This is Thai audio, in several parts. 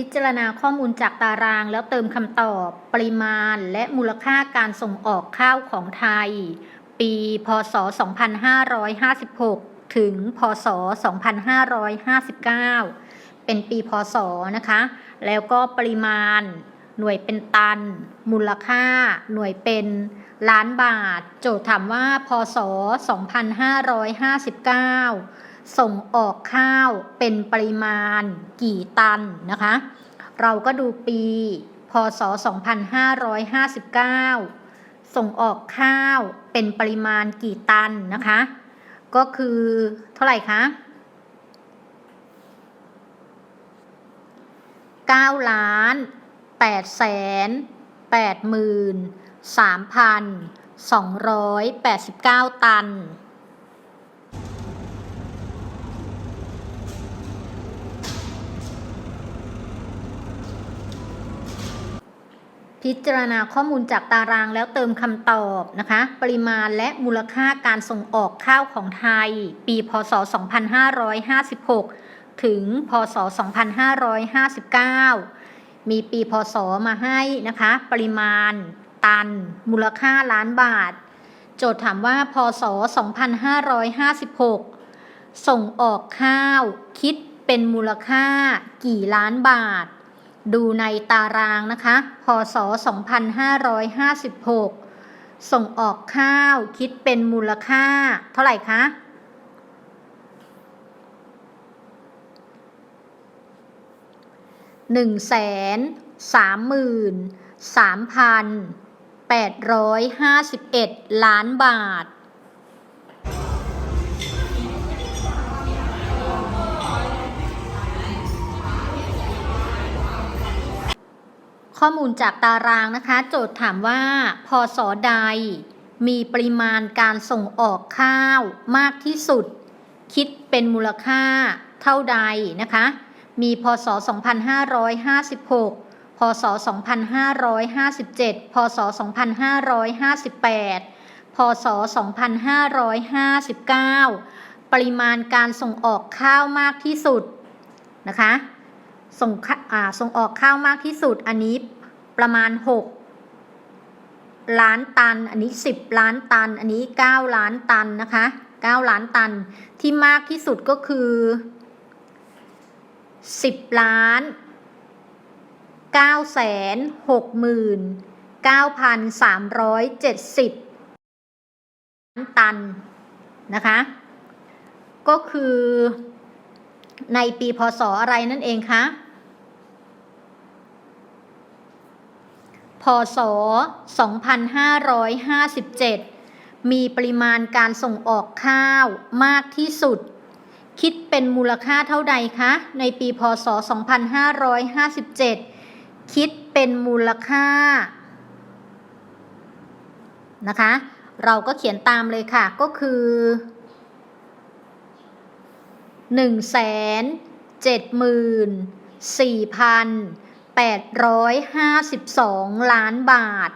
พิจารณาข้อมูลจากตารางแล้วเติมคำตอบ ปริมาณและมูลค่าการส่งออกข้าวของไทย ปี พศ 2556 ถึง พศ 2559 เป็นปี พศ นะคะ แล้วก็ปริมาณ หน่วยเป็นตัน มูลค่า หน่วยเป็นล้านบาท โจทย์ถามว่า พศ 2559 ส่งออกข้าวเป็นปริมาณกี่ตันนะคะ เราก็ดูปี พศ 2559 ส่งออกข้าวเป็นปริมาณกี่ตันนะคะ ก็คือเท่าไหร่คะ9ล้าน8แสน8หมื่น3,289 ตัน พิจารณาข้อมูลจากตารางแล้วเติมคำตอบนะคะ ปริมาณและมูลค่าการส่งออกข้าวของไทย ปีพศ 2556 ถึง พศ 2559 มีปีพศมาให้นะคะ ปริมาณ ตัน มูลค่าล้านบาท โจทย์ถามว่า พศ 2556 ส่งออกข้าว คิดเป็นมูลค่ากี่ล้านบาท ดูในตารางนะคะ พศ 2556 ส่งออกข้าวคิดเป็นมูลค่า เท่าไหร่คะหนึ่งแสนสามหมื่นสามพันแปดร้อยห้าสิบเอ็ดล้านบาท ข้อมูลจากตารางนะคะ โจทย์ถามว่า พศใด มีปริมาณการส่งออกข้าวมากที่สุด คิดเป็นมูลค่าเท่าใดนะคะ มีพศ 2556 พศ 2557 พศ 2558 พศ 2559 ปริมาณการส่งออกข้าวมากที่สุดนะคะ ส่งข้าอ่าส่งออกข้าวมากที่สุดอันนี้ประมาณ 6 ล้านตัน อันนี้ 10 ล้านตัน อันนี้ 9 ล้านตันนะคะ 9 ล้านตันที่มากที่สุดก็คือ 10 ล้าน9แสน6หมื่น9,370ล้านตันนะคะ ก็คือ ในปีพศอะไรนั่นเองคะ พศ 2557 มีปริมาณการส่งออกข้าวมากที่สุด คิดเป็นมูลค่าเท่าใดคะ ในปีพศ 2557 คิดเป็นมูลค่า นะคะ เราก็เขียนตามเลยค่ะ ก็คือ หนึ่งแสนเจ็ดหมื่นสี่พันแปดร้อยห้าสิบสองล้านบาท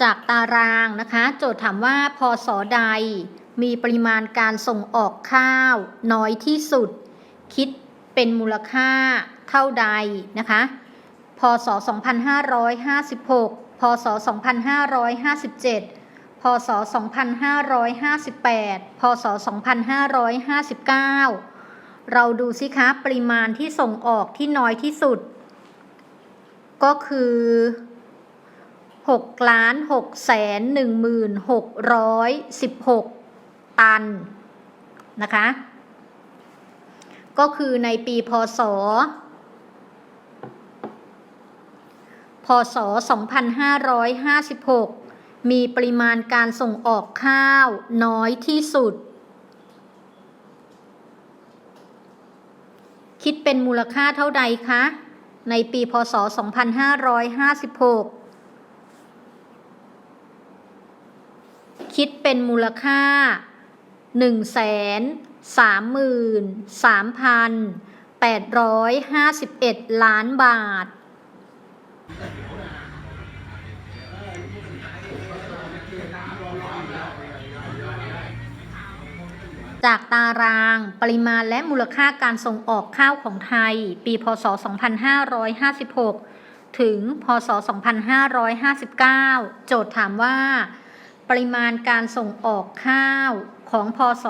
จากตารางนะคะ โจทย์ถามว่าพศใดมีปริมาณการส่งออกข้าว น้อยที่สุด คิดเป็นมูลค่าเท่าใดนะคะ พศ 2556 พศ 2557 พศ 2558 พศ 2559 เราดูสิคะปริมาณที่ส่งออกที่น้อยที่สุด ก็คือ6ล้าน6แสน1หมื่น616 ตันนะคะ ก็คือในปีพศ พศ 2556 มีปริมาณการส่งออกข้าวน้อยที่สุด คิดเป็นมูลค่าเท่าใดคะ ในปีพศ 2556คิดเป็นมูลค่า 1 3 3 851 ล้านบาท จากตารางปริมาณและมูลค่าการส่งออกข้าวของไทย ปี พศ 2556 ถึง พศ 2559 โจทย์ถามว่า ปริมาณการส่งออกข้าวของ พศ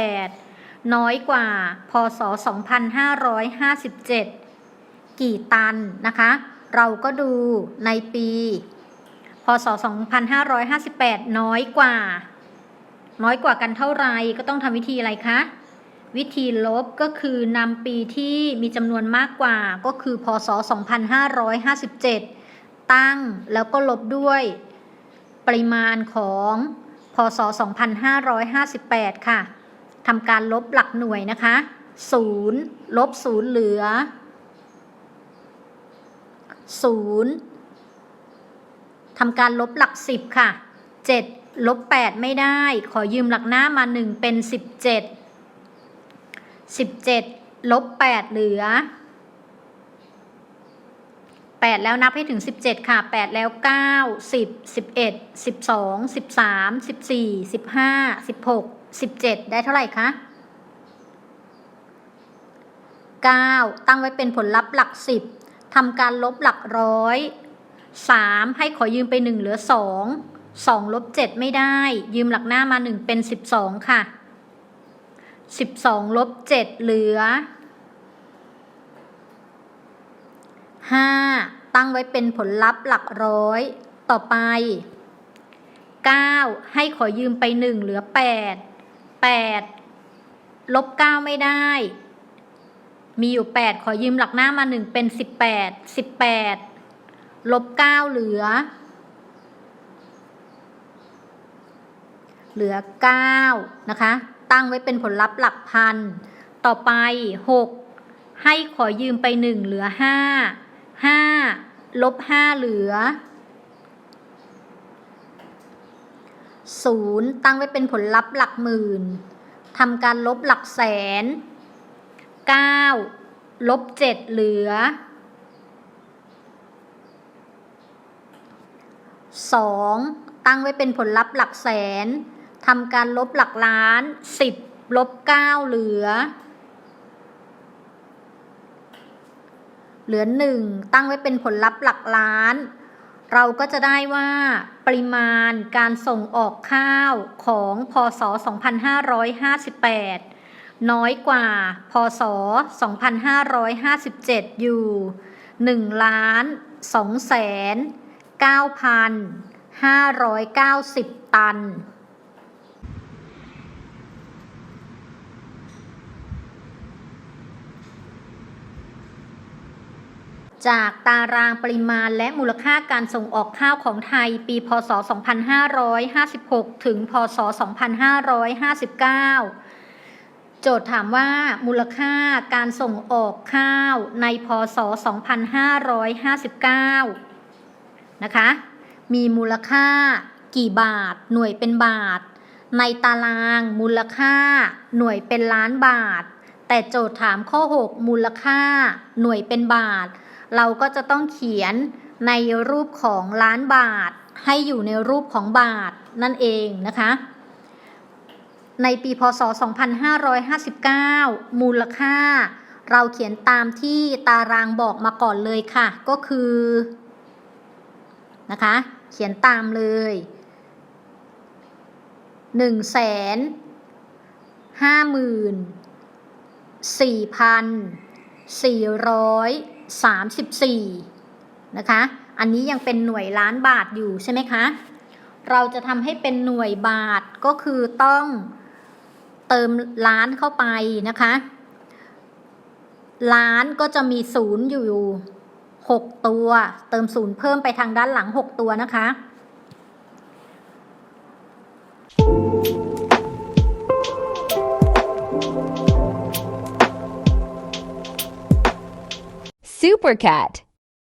2558 น้อยกว่า พศ 2557 กี่ตันนะคะ เราก็ดูในปี พศ 2558 น้อยกว่า น้อยกว่ากันเท่าไรก็ต้องทำวิธีอะไรคะ วิธีลบก็คือนำปีที่มีจำนวนมากกว่าก็คือ พศ 2557 ตั้งแล้วก็ลบด้วย ปริมาณของพศ 2558 ค่ะทำการลบหลักหน่วยนะคะ 0 ลบ 0 เหลือ 0ทำการลบหลัก10ค่ะ7ลบ8ไม่ได้ ขอยืมหลักหน้ามา1เป็น17 17ลบ8เหลือ8แล้วนับให้ถึง17ค่ะ8แล้ว9 10 11 12 13 14 15 16 17ได้เท่าไหร่คะ9ตั้งไว้เป็นผลลัพธ์หลัก10 ทำการลบหลักร้อย 3 ให้ขอยืมไป 1 เหลือ 2 2ลบ7ไม่ได้ ยืมหลักหน้ามา 1 เป็น 12 ค่ะ 12ลบ7เหลือ 5 ตั้งไว้เป็นผลลัพธ์หลักร้อย ต่อไป 9 ให้ขอยืมไป 1 เหลือ 8 8ลบ9ไม่ได้ มีอยู่ 8 ขอยืมหลักหน้ามา 1 เป็น 18 18ลบ9เหลือ เหลือ 9 นะคะ ตั้งไว้เป็นผลลัพธ์หลักพัน ต่อไป 6 ให้ขอยืมไป 1 เหลือ 5 5ลบ5เหลือ 0 ตั้งไว้เป็นผลลัพธ์หลักหมื่นทำการลบหลักแสน 9ลบ7เหลือ 2 ตั้งไว้เป็นผลลัพธ์หลักแสนทำการลบหลักล้าน 10ลบ9เหลือ เหลือ 1 ตั้งไว้เป็นผลลัพธ์หลักล้าน เราก็จะได้ว่า ปริมาณการส่งออกข้าวของพศ 2558 น้อยกว่า พศ 2557 อยู่ 1 ล้าน2แสน9,590 ตัน จากตารางปริมาณและมูลค่าการส่งออกข้าวของไทยปี พศ 2556 ถึง พศ 2559 จทย์ถามว่ามูลค่าการส่งออกข้าวในพศ 2559 นะคะ มีมูลค่ากี่บาท หน่วยเป็นบาท ในตารางมูลค่าหน่วยเป็นล้านบาท แต่โจทย์ถามข้อ 6 มูลค่าหน่วยเป็นบาท เราก็จะต้องเขียนในรูปของล้านบาท ให้อยู่ในรูปของบาทนั่นเองนะคะ ในปีพศ 2559 มูลค่า เราเขียนตามที่ตารางบอกมาก่อนเลยค่ะ ก็คือนะคะ เขียนตามเลยหนึ่งแสนห้าหมื่นสี่พันสี่ร้อยสามสิบสี่นะคะ อันนี้ยังเป็นหน่วยล้านบาทอยู่ใช่ไหมคะ เราจะทำให้เป็นหน่วยบาทก็คือต้อง เติมล้านเข้าไปนะคะล้านก็จะมีศูนย์อยู่6ตัว เติมศูนย์เพิ่มไปทางด้านหลัง6ตัวนะคะ Super Cat